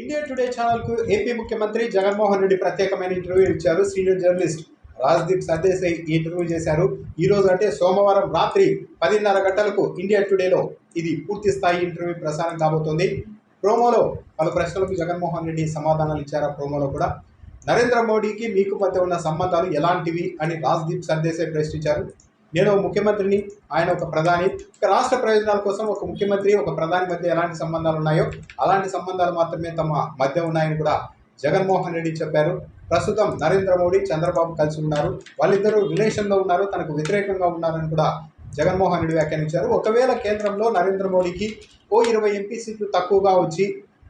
India today ఛానల్కు AP ముఖ్యమంత్రి జగన్మోహన్ రెడ్డి ప్రత్యేకమైన ఇంటర్వ్యూ ఇచ్చారు. సీనియర్ జర్నలిస్ట్ రాజ్దీప్ సర్దేశాయ్ ఈ ఇంటర్వ్యూ చేశారు. ఈ రోజు అంటే సోమవారం రాత్రి పదిన్నర గంటలకు ఇండియా టుడేలో ఇది పూర్తి స్థాయి ఇంటర్వ్యూ ప్రసారం కాబోతోంది. ప్రోమోలో పలు ప్రశ్నలకు జగన్మోహన్ రెడ్డి సమాధానాలు ఇచ్చారు ప్రోమోలో కూడా. నరేంద్ర మోడీకి మీకు మధ్య ఉన్న సంబంధాలు ఎలాంటివి అని రాజ్దీప్ సర్దేశాయ్ ప్రశ్నించారు. నేను ఒక ముఖ్యమంత్రిని ఆయన ఒక ప్రధాని. ఇక రాష్ట్ర ప్రయోజనాల కోసం ఒక ముఖ్యమంత్రి ఒక ప్రధాని మధ్య ఎలాంటి సంబంధాలు ఉన్నాయో అలాంటి సంబంధాలు మాత్రమే తమ మధ్య ఉన్నాయని కూడా జగన్మోహన్ రెడ్డి చెప్పారు. ప్రస్తుతం నరేంద్ర మోడీ చంద్రబాబు కలిసి ఉన్నారు. వాళ్ళిద్దరూ రిలేషన్లో ఉన్నారు తనకు వ్యతిరేకంగా ఉన్నారని కూడా జగన్మోహన్ రెడ్డి వ్యాఖ్యానించారు. ఒకవేళ కేంద్రంలో నరేంద్ర మోడీకి ఓ ఇరవై ఎంపీ సీట్లు తక్కువగా వచ్చి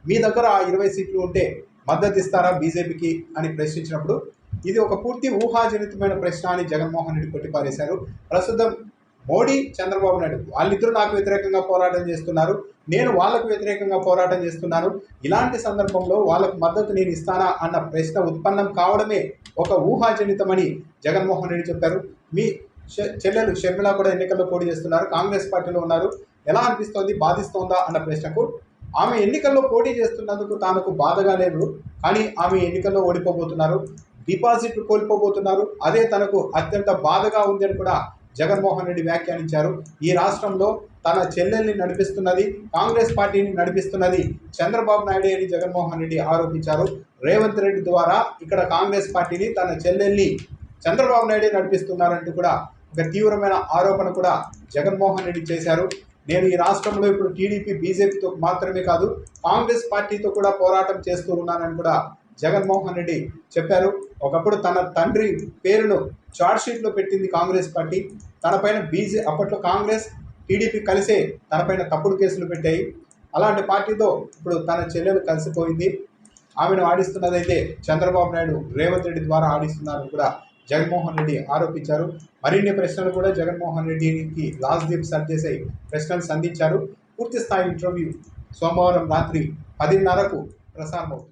మీ దగ్గర ఆ ఇరవై సీట్లు ఉంటే మద్దతు ఇస్తారా బీజేపీకి అని ప్రశ్నించినప్పుడు ఇది ఒక పూర్తి ఊహాజనితమైన ప్రశ్న అని జగన్మోహన్ రెడ్డి కొట్టిపారేశారు. ప్రస్తుతం మోడీ చంద్రబాబు నాయుడు వాళ్ళిద్దరూ నాకు వ్యతిరేకంగా పోరాటం చేస్తున్నారు. నేను వాళ్ళకు వ్యతిరేకంగా పోరాటం చేస్తున్నాను. ఇలాంటి సందర్భంలో వాళ్ళకు మద్దతు నేను ఇస్తానా అన్న ప్రశ్న ఉత్పన్నం కావడమే ఒక ఊహాజనితమని జగన్మోహన్ రెడ్డి చెప్పారు. మీ చెల్లెలు షర్మిల కూడా ఎన్నికల్లో పోటీ చేస్తున్నారు. కాంగ్రెస్ పార్టీలో ఉన్నారు. ఎలా అనిపిస్తోంది? బాధిస్తోందా? అన్న ప్రశ్నకు ఆమె ఎన్నికల్లో పోటీ చేస్తున్నందుకు తనకు బాధగా లేదు. కానీ ఆమె ఎన్నికల్లో ఓడిపోబోతున్నారు. డిపాజిట్ కోల్పోబోతున్నారు. అదే తనకు అత్యంత బాధగా ఉంది అని కూడా జగన్మోహన్ రెడ్డి వ్యాఖ్యానించారు. ఈ రాష్ట్రంలో తన చెల్లెల్ని నడిపిస్తున్నది కాంగ్రెస్ పార్టీని నడిపిస్తున్నది చంద్రబాబు నాయుడు అని జగన్మోహన్ రెడ్డి ఆరోపించారు. రేవంత్ రెడ్డి ద్వారా ఇక్కడ కాంగ్రెస్ పార్టీని తన చెల్లెల్ని చంద్రబాబు నాయుడే నడిపిస్తున్నారంటూ కూడా ఒక తీవ్రమైన ఆరోపణ కూడా జగన్మోహన్ రెడ్డి చేశారు. నేను ఈ రాష్ట్రంలో ఇప్పుడు టీడీపీ బీజేపీతో మాత్రమే కాదు కాంగ్రెస్ పార్టీతో కూడా పోరాటం చేస్తూ ఉన్నానని కూడా జగన్మోహన్ రెడ్డి చెప్పారు. ఒకప్పుడు తన తండ్రి పేరును షీట్లో పెట్టింది కాంగ్రెస్ పార్టీ. తనపైన బీజే అప్పట్లో కాంగ్రెస్ టీడీపీ కలిసే తనపైన తప్పుడు కేసులు పెట్టాయి. అలాంటి పార్టీతో ఇప్పుడు తన చెల్లెలు కలిసిపోయింది. ఆమెను ఆడిస్తున్నదైతే చంద్రబాబు నాయుడు రేవంత్ రెడ్డి ద్వారా ఆడిస్తున్నారని కూడా జగన్మోహన్ రెడ్డి ఆరోపించారు. మరిన్ని ప్రశ్నలు కూడా జగన్మోహన్ రెడ్డికి లాస్దీప్ సర్దేశాయి ప్రశ్నలు సంధించారు. పూర్తి స్థాయి ఇంటర్వ్యూ సోమవారం రాత్రి పదిన్నరకు ప్రసారమవుతుంది.